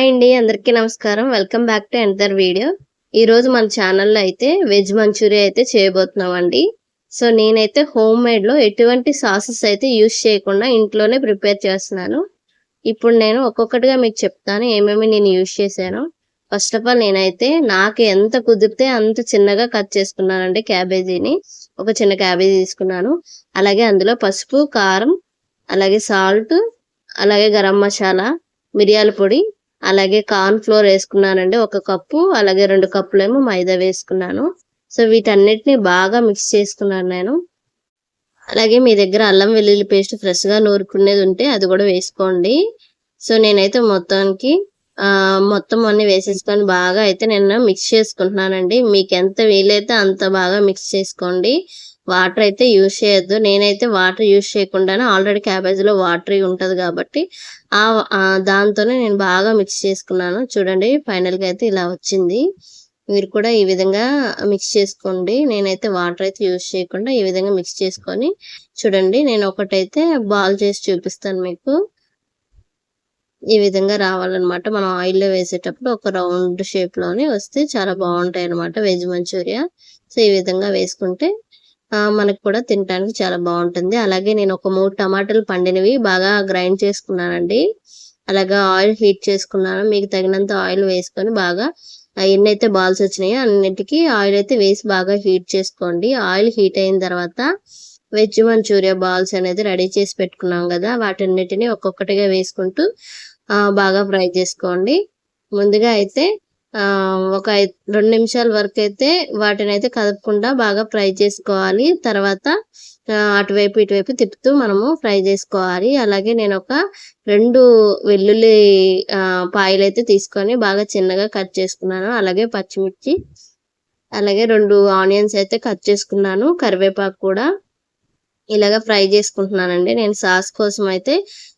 Hi అండి అందరికీ నమస్కారం. Welcome back to another video ఈరోజు మన ఛానల్లో అయితే వెజ్ మంచూరియా అయితే చేయబోతున్నామండి. సో నేనైతే హోమ్ మేడ్లో ఎటువంటి సాసెస్ అయితే యూస్ చేయకుండా ఇంట్లోనే ప్రిపేర్ చేస్తున్నాను. ఇప్పుడు నేను ఒక్కొక్కటిగా మీకు చెప్తాను ఏమేమి నేను యూస్ చేశాను. ఫస్ట్ ఆఫ్ ఆల్ నేనైతే నాకు ఎంత కుదిరితే అంత చిన్నగా కట్ చేసుకున్నానండి క్యాబేజీని. ఒక చిన్న క్యాబేజీ తీసుకున్నాను. అలాగే అందులో పసుపు కారం అలాగే సాల్ట్ అలాగే గరం మసాలా మిరియాల పొడి అలాగే కార్న్ ఫ్లోర్ వేసుకున్నానండి ఒక కప్పు అలాగే రెండు కప్పులేమో మైదా వేసుకున్నాను. సో వీటన్నిటిని బాగా మిక్స్ చేసుకున్నాను నేను. అలాగే మీ దగ్గర అల్లం వెల్లుల్లి పేస్ట్ ఫ్రెష్గా నూరుకునేది ఉంటే అది కూడా వేసుకోండి. సో నేనైతే మొత్తానికి మొత్తం అన్ని వేసేసుకొని బాగా అయితే నేను మిక్స్ చేసుకుంటున్నానండి. మీకు ఎంత వీలైతే అంత బాగా మిక్స్ చేసుకోండి. వాటర్ అయితే యూజ్ చేయొద్దు. నేనైతే వాటర్ యూజ్ చేయకుండానే ఆల్రెడీ క్యాబేజీలో వాటర్ ఉంటుంది కాబట్టి ఆ దాంతోనే నేను బాగా మిక్స్ చేసుకున్నాను. చూడండి ఫైనల్గా అయితే ఇలా వచ్చింది. మీరు కూడా ఈ విధంగా మిక్స్ చేసుకోండి. నేనైతే వాటర్ అయితే యూజ్ చేయకుండా ఈ విధంగా మిక్స్ చేసుకొని చూడండి నేను ఒకటైతే బాల్ చేసి చూపిస్తాను మీకు. ఈ విధంగా రావాలన్నమాట. మనం ఆయిల్లో వేసేటప్పుడు ఒక రౌండ్ షేప్లోనే వస్తే చాలా బాగుంటాయి అనమాట వెజ్ మంచూరియా. సో ఈ విధంగా వేసుకుంటే మనకు కూడా తినడానికి చాలా బాగుంటుంది. అలాగే నేను ఒక మూడు టమాటాలు పండినవి బాగా గ్రైండ్ చేసుకున్నానండి. అలాగే ఆయిల్ హీట్ చేసుకున్నాను. మీకు తగినంత ఆయిల్ వేసుకొని బాగా ఎన్నైతే బాల్స్ వచ్చినాయో అన్నిటికీ ఆయిల్ అయితే వేసి బాగా హీట్ చేసుకోండి. ఆయిల్ హీట్ అయిన తర్వాత వెజ్ మంచూరియా బాల్స్ అనేది రెడీ చేసి పెట్టుకున్నాం కదా వాటన్నిటిని ఒక్కొక్కటిగా వేసుకుంటూ బాగా ఫ్రై చేసుకోండి. ముందుగా అయితే ఒక రెండు నిమిషాల వరకు అయితే వాటిని అయితే కదపకుండా బాగా ఫ్రై చేసుకోవాలి. తర్వాత అటువైపు ఇటువైపు తిప్పుతూ మనము ఫ్రై చేసుకోవాలి. అలాగే నేను ఒక రెండు వెల్లుల్లి పాయలు అయితే తీసుకొని బాగా చిన్నగా కట్ చేసుకున్నాను. అలాగే పచ్చిమిర్చి అలాగే రెండు ఆనియన్స్ అయితే కట్ చేసుకున్నాను. కరివేపాకు కూడా ఇలాగ ఫ్రై చేసుకుంటున్నానండి. నేను సాస్ కోసం అయితే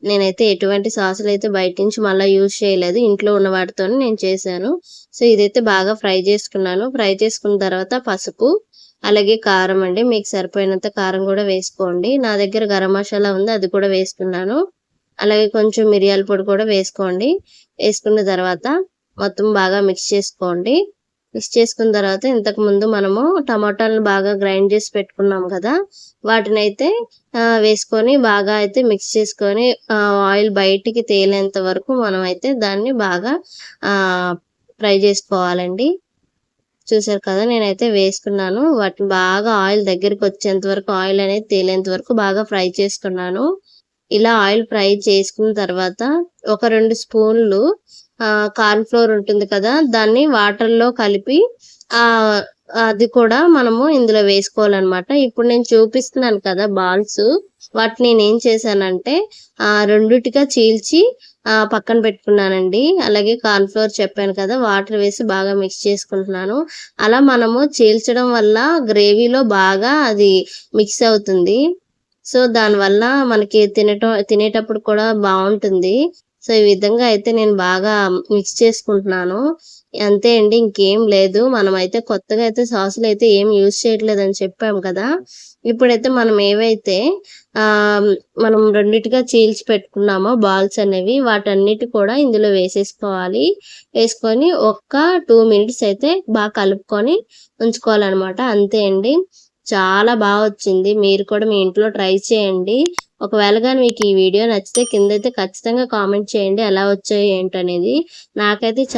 నేనైతే ఎటువంటి సాసులు అయితే బయట నుంచి మళ్ళీ యూజ్ చేయలేదు. ఇంట్లో ఉన్న వాటితో నేను చేశాను. సో ఇదైతే బాగా ఫ్రై చేసుకున్నాను. ఫ్రై చేసుకున్న తర్వాత పసుపు అలాగే కారం అండి. మీకు సరిపోయినంత కారం కూడా వేసుకోండి. నా దగ్గర గరం మసాలా ఉంది అది కూడా వేసుకున్నాను. అలాగే కొంచెం మిరియాల పొడి కూడా వేసుకోండి. వేసుకున్న తర్వాత మొత్తం బాగా మిక్స్ చేసుకోండి. మిక్స్ చేసుకున్న తర్వాత ఇంతకు ముందు మనము టమాటాలను బాగా గ్రైండ్ చేసి పెట్టుకున్నాం కదా వాటిని అయితే వేసుకొని బాగా అయితే మిక్స్ చేసుకొని ఆయిల్ బయటికి తేలేంత వరకు మనం అయితే దాన్ని బాగా ఫ్రై చేసుకోవాలండి. చూసారు కదా నేనైతే వేసుకున్నాను. వాటిని బాగా ఆయిల్ దగ్గరికి వచ్చేంత వరకు ఆయిల్ అనేది తేలేంత వరకు బాగా ఫ్రై చేసుకున్నాను. ఇలా ఆయిల్ ఫ్రై చేసుకున్న తర్వాత ఒక రెండు స్పూన్లు కార్న్ ఫ్లోర్ ఉంటుంది కదా దాన్ని వాటర్లో కలిపి ఆ అది కూడా మనము ఇందులో వేసుకోవాలన్నమాట. ఇప్పుడు నేను చూపిస్తున్నాను కదా బాల్స్ వాటిని నేను ఏం చేశానంటే ఆ రెండిటిగా చీల్చి ఆ పక్కన పెట్టుకున్నానండి. అలాగే కార్న్ ఫ్లోర్ చెప్పాను కదా వాటర్ వేసి బాగా మిక్స్ చేసుకుంటున్నాను. అలా మనము చీల్చడం వల్ల గ్రేవీలో బాగా అది మిక్స్ అవుతుంది. సో దానివల్ల మనకి తినటం తినేటప్పుడు కూడా బాగుంటుంది. సో ఈ విధంగా అయితే నేను బాగా మిక్స్ చేసుకుంటున్నాను. అంతే అండి ఇంకేం లేదు. మనం అయితే కొత్తగా అయితే సాసులు అయితే ఏం యూజ్ చేయట్లేదు అని చెప్పాం కదా. ఇప్పుడైతే మనం ఏవైతే ఆ మనం రెండిటిగా చీల్చి పెట్టుకున్నామో బాల్స్ అనేవి వాటన్నిటి కూడా ఇందులో వేసేసుకోవాలి. వేసుకొని ఒక్క టూ మినిట్స్ అయితే బాగా కలుపుకొని ఉంచుకోవాలన్నమాట. అంతే అండి. చాలా బాగా వచ్చింది. మీరు కూడా మీ ఇంట్లో ట్రై చేయండి. ఒకవేళ కానీ మీకు ఈ వీడియో నచ్చితే కింద అయితే ఖచ్చితంగా కామెంట్ చేయండి ఎలా వచ్చాయి ఏంటనేది. నాకైతే